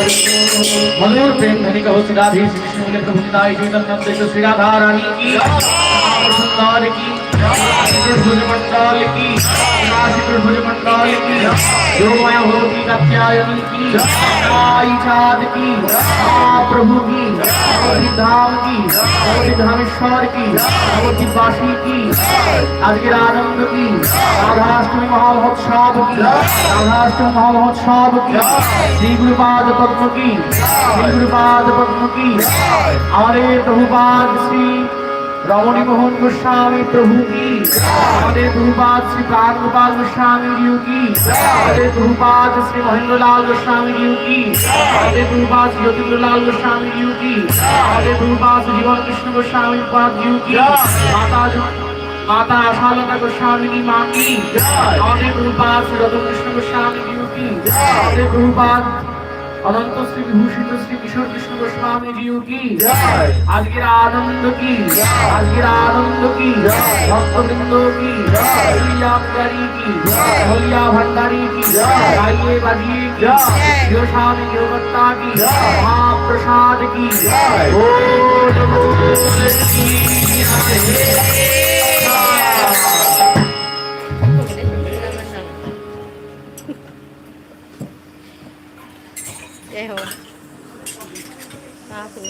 मधुर प्रेम धनी कहो सुधाधि श्री विष्णु के प्रभुताई चैतन्य देश श्री राधा रानी की सुंदर की मंडल की नासिक भुज मंडल की योगमय होती कात्यायन की आई चाँद की प्रभु की अवधि धाम की अवधि धामेश्वर की अवधि वासी की আজকের আনন্দ কি রাধাষ্টমী মহামহোৎসব কি রাধাষ্টমী মহামহোৎসব কি শ্রী গুরুপাদ পদ্ম কি শ্রী গুরুপাদ পদ্ম কি আমাদের প্রভুপাদ শ্রী রমণীমোহন গোস্বামী প্রভু কি? আমাদের গুরুপাদ শ্রী প্রাণ গোপাল গোস্বামী জিউ কি? আমাদের গুরুপাদ শ্রী মহেন্দ্রলাল গোস্বামী জিউ কি? আমাদের গুরুপাদ শ্রী যতীন্দ্রলাল গোস্বামী জিউ কি? আমাদের গুরুপাদ শ্রী জীবন কৃষ্ণ গোস্বামী পাদ জিউ মাতা মাতা আশালতা গোস্বামী কি মা কি? শ্রী রতন কৃষ্ণ গোস্বামী জিউ আমাদের গুরুপাদ অনন্ত শ্রী বিভূষিত শ্রী কিশোর কৃষ্ণ গোস্বামী জিউ কি আজকের আনন্দ কি? আজকের আনন্দ কি? ভক্তবৃন্দ কি? হলিয়া কি? হলিয়া কি? গাইয়ে বাজিয়ে কি? প্রিয় স্বামী গৃহকর্তা কি? মহাপ্রসাদ কি? ও নমো কি? 没有打死